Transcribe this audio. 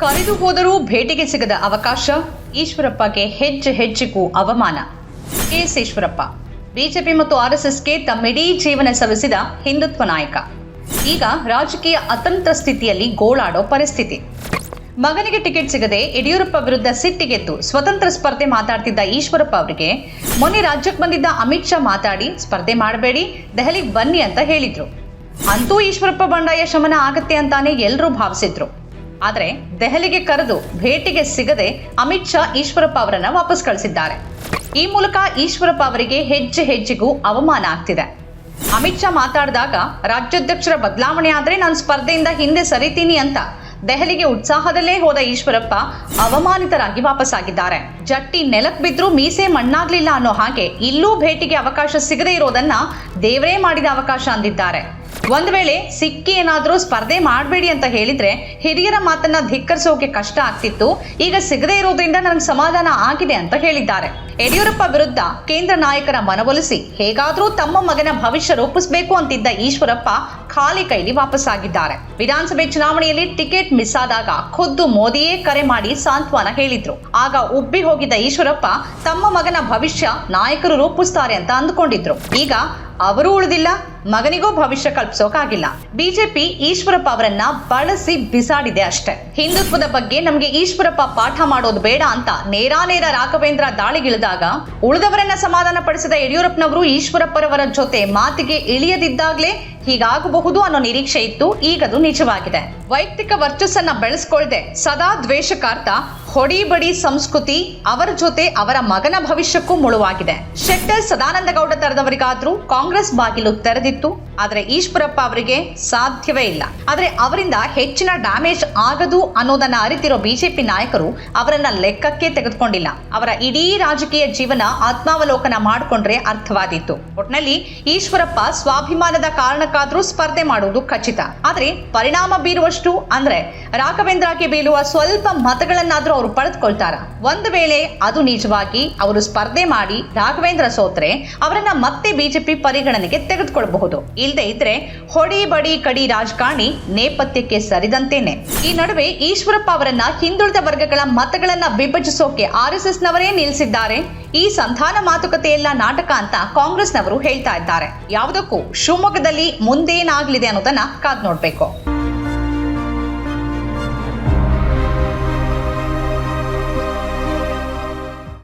ಕರೆದು ಹೋದರೂ ಭೇಟಿಗೆ ಸಿಗದ ಅವಕಾಶ ಈಶ್ವರಪ್ಪಗೆ ಹೆಜ್ಜೆ ಹೆಜ್ಜೆಗೂ ಅವಮಾನ. ಕೆಎಸ್ ಈಶ್ವರಪ್ಪ, ಬಿಜೆಪಿ ಮತ್ತು ಆರ್ಎಸ್ಎಸ್ಗೆ ತಮ್ಮಿಡೀ ಜೀವನ ಸವಿಸಿದ ಹಿಂದುತ್ವ ನಾಯಕ. ಈಗ ರಾಜಕೀಯ ಅತಂತ್ರ ಸ್ಥಿತಿಯಲ್ಲಿ ಗೋಳಾಡೋ ಪರಿಸ್ಥಿತಿ. ಮಗನಿಗೆ ಟಿಕೆಟ್ ಸಿಗದೆ ಯಡಿಯೂರಪ್ಪ ವಿರುದ್ಧ ಸಿಟ್ಟಿಗೆದ್ದು ಸ್ವತಂತ್ರ ಸ್ಪರ್ಧೆ ಮಾತಾಡ್ತಿದ್ದ ಈಶ್ವರಪ್ಪ ಅವರಿಗೆ ಮೊನ್ನೆ ರಾಜ್ಯಕ್ಕೆ ಬಂದಿದ್ದ ಅಮಿತ್ ಶಾ ಮಾತಾಡಿ, ಸ್ಪರ್ಧೆ ಮಾಡಬೇಡಿ, ದೆಹಲಿಗೆ ಬನ್ನಿ ಅಂತ ಹೇಳಿದ್ರು. ಅಂತೂ ಈಶ್ವರಪ್ಪ ಬಂಡಾಯ ಶಮನ ಆಗತ್ತೆ ಅಂತಾನೆ ಎಲ್ಲರೂ ಭಾವಿಸಿದ್ರು. ಆದರೆ ದೆಹಲಿಗೆ ಕರೆದು ಭೇಟಿಗೆ ಸಿಗದೆ ಅಮಿತ್ ಶಾ ಈಶ್ವರಪ್ಪ ಅವರನ್ನ ವಾಪಸ್ ಕಳಿಸಿದ್ದಾರೆ. ಈ ಮೂಲಕ ಈಶ್ವರಪ್ಪ ಅವರಿಗೆ ಹೆಜ್ಜೆ ಹೆಜ್ಜೆಗೂ ಅವಮಾನ ಆಗ್ತಿದೆ. ಅಮಿತ್ ಶಾ ಮಾತಾಡಿದಾಗ, ರಾಜ್ಯಾಧ್ಯಕ್ಷರ ಬದಲಾವಣೆ ಆದರೆ ನಾನು ಸ್ಪರ್ಧೆಯಿಂದ ಹಿಂದೆ ಸರಿತೀನಿ ಅಂತ ದೆಹಲಿಗೆ ಉತ್ಸಾಹದಲ್ಲೇ ಹೋದ ಈಶ್ವರಪ್ಪ ಅವಮಾನಿತರಾಗಿ ವಾಪಸ್ಸಾಗಿದ್ದಾರೆ ಜಟ್ಟಿ ನೆಲಕ್ ಬಿದ್ರೂ ಮೀಸೆ ಮಣ್ಣಾಗ್ಲಿಲ್ಲ ಅನ್ನೋ ಹಾಗೆ ಇಲ್ಲೂ ಭೇಟಿಗೆ ಅವಕಾಶ ಸಿಗದೇ ಇರೋದನ್ನ ದೇವರೇ ಮಾಡಿದ ಅವಕಾಶ ಅಂದಿದ್ದಾರೆ. ಒಂದ್ ವೇಳೆ ಸಿಕ್ಕಿ ಏನಾದ್ರೂ ಸ್ಪರ್ಧೆ ಮಾಡಬೇಡಿ ಅಂತ ಹೇಳಿದ್ರೆ ಹಿರಿಯರ ಮಾತನ್ನ ಧಿಕ್ಕರಿಸೋಕೆ ಕಷ್ಟ ಆಗ್ತಿತ್ತು. ಈಗ ಸಿಗದೇ ಇರೋದ್ರಿಂದ ನನಗೆ ಸಮಾಧಾನ ಆಗಿದೆ ಅಂತ ಹೇಳಿದ್ದಾರೆ. ಯಡಿಯೂರಪ್ಪ ವಿರುದ್ಧ ಕೇಂದ್ರ ನಾಯಕರ ಮನವೊಲಿಸಿ ಹೇಗಾದ್ರೂ ತಮ್ಮ ಮಗನ ಭವಿಷ್ಯ ರೂಪಿಸಬೇಕು ಅಂತಿದ್ದ ಈಶ್ವರಪ್ಪ ಖಾಲಿ ಕೈಲಿ ವಾಪಸ್ಸಾಗಿದ್ದಾರೆ. ವಿಧಾನಸಭೆ ಚುನಾವಣೆಯಲ್ಲಿ ಟಿಕೆಟ್ ಮಿಸ್ ಆದಾಗ ಖುದ್ದು ಮೋದಿಯೇ ಕರೆ ಮಾಡಿ ಸಾಂತ್ವನ ಹೇಳಿದ್ರು. ಆಗ ಉಬ್ಬಿ ಹೋಗಿದ್ದ ಈಶ್ವರಪ್ಪ ತಮ್ಮ ಮಗನ ಭವಿಷ್ಯ ನಾಯಕರು ರೂಪಿಸ್ತಾರೆ ಅಂತ ಅಂದ್ಕೊಂಡಿದ್ರು. ಈಗ ಅವರು ಉಳಿದಿಲ್ಲ, ಮಗನಿಗೂ ಭವಿಷ್ಯ ಕಲ್ಪಿಸೋಕಾಗಿಲ್ಲ. ಬಿಜೆಪಿ ಈಶ್ವರಪ್ಪ ಅವರನ್ನ ಬಳಸಿ ಬಿಸಾಡಿದೆ ಅಷ್ಟೇ. ಹಿಂದುತ್ವದ ಬಗ್ಗೆ ನಮಗೆ ಈಶ್ವರಪ್ಪ ಪಾಠ ಮಾಡೋದು ಬೇಡ ಅಂತ ನೇರಾನೇರ ರಾಘವೇಂದ್ರ ದಾಳಿಗಿಳಿದಾಗ ಉಳಿದವರನ್ನ ಸಮಾಧಾನ ಪಡಿಸಿದ ಯಡಿಯೂರಪ್ಪನವರು ಈಶ್ವರಪ್ಪರವರ ಜೊತೆ ಮಾತಿಗೆ ಇಳಿಯದಿದ್ದಾಗ್ಲೇ ಹೀಗಾಗಬಹುದು ಅನ್ನೋ ನಿರೀಕ್ಷೆ ಇತ್ತು ಈಗದು ನಿಜವಾಗಿದೆ. ವೈಯಕ್ತಿಕ ವರ್ಚಸ್ಸನ್ನ ಬೆಳೆಸ್ಕೊಳ್ದೆ ಸದಾ ದ್ವೇಷಕಾರ್ತ ಹೊಡಿ ಬಡಿ ಸಂಸ್ಕೃತಿ ಅವರ ಜೊತೆ ಅವರ ಮಗನ ಭವಿಷ್ಯಕ್ಕೂ ಮುಳುವಾಗಿದೆ. ಶೆಟ್ಟರ್ ಸದಾನಂದ ಗೌಡ ತರದವರಿಗಾದ್ರೂ ಕಾಂಗ್ರೆಸ್ ಬಾಗಿಲು ತೆರೆದಿತ್ತು. ಆದ್ರೆ ಈಶ್ವರಪ್ಪ ಅವರಿಗೆ ಸಾಧ್ಯವೇ ಇಲ್ಲ. ಆದ್ರೆ ಅವರಿಂದ ಹೆಚ್ಚಿನ ಡ್ಯಾಮೇಜ್ ಆಗದು ಅನ್ನೋದನ್ನ ಅರಿತಿರೋ ಬಿಜೆಪಿ ನಾಯಕರು ಅವರನ್ನ ಲೆಕ್ಕಕ್ಕೆ ತೆಗೆದುಕೊಂಡಿಲ್ಲ. ಅವರ ಇಡೀ ರಾಜಕೀಯ ಜೀವನ ಆತ್ಮಾವಲೋಕನ ಮಾಡಿಕೊಂಡ್ರೆ ಅರ್ಥವಾದೀತು. ಒಟ್ನಲ್ಲಿ ಈಶ್ವರಪ್ಪ ಸ್ವಾಭಿಮಾನದ ಕಾರಣಕ್ಕಾದ್ರೂ ಸ್ಪರ್ಧೆ ಮಾಡುವುದು ಖಚಿತ. ಆದ್ರೆ ಪರಿಣಾಮ ಬೀರುವಷ್ಟು ಅಂದ್ರೆ ರಾಘವೇಂದ್ರಗೆ ಬೀಳುವ ಸ್ವಲ್ಪ ಮತಗಳನ್ನಾದ್ರೂ ಅವರು ಪಡೆದುಕೊಳ್ತಾರ. ಒಂದು ವೇಳೆ ಅದು ನಿಜವಾಗಿ ಅವರು ಸ್ಪರ್ಧೆ ಮಾಡಿ ರಾಘವೇಂದ್ರ ಸೋತ್ರೆ, ಅವರನ್ನ ಮತ್ತೆ ಬಿಜೆಪಿ ಪರಿಗಣನೆಗೆ ತೆಗೆದುಕೊಳ್ಳಬಹುದು ಇಲ್ಲದೆ ಇದ್ರೆ ಹೊಡಿ ಬಡಿ ಕಡಿ ರಾಜಕಾರಣಿ ನೇಪಥ್ಯಕ್ಕೆ ಸರಿದಂತೇನೆ. ಈ ನಡುವೆ ಈಶ್ವರಪ್ಪ ಅವರನ್ನ ಹಿಂದುಳಿದ ವರ್ಗಗಳ ಮತಗಳನ್ನ ವಿಭಜಿಸೋಕೆ ಆರ್ ಎಸ್ ಎಸ್ ನವರೇ ನಿಲ್ಲಿಸಿದ್ದಾರೆ. ಈ ಸಂಧಾನ ಮಾತುಕತೆಯೆಲ್ಲ ನಾಟಕ ಅಂತ ಕಾಂಗ್ರೆಸ್ನವರು ಹೇಳ್ತಾ ಇದ್ದಾರೆ. ಯಾವುದಕ್ಕೂ ಶಿವಮೊಗ್ಗದಲ್ಲಿ ಮುಂದೇನಾಗಲಿದೆ ಅನ್ನೋದನ್ನ ಕಾದ್ ನೋಡ್ಬೇಕು.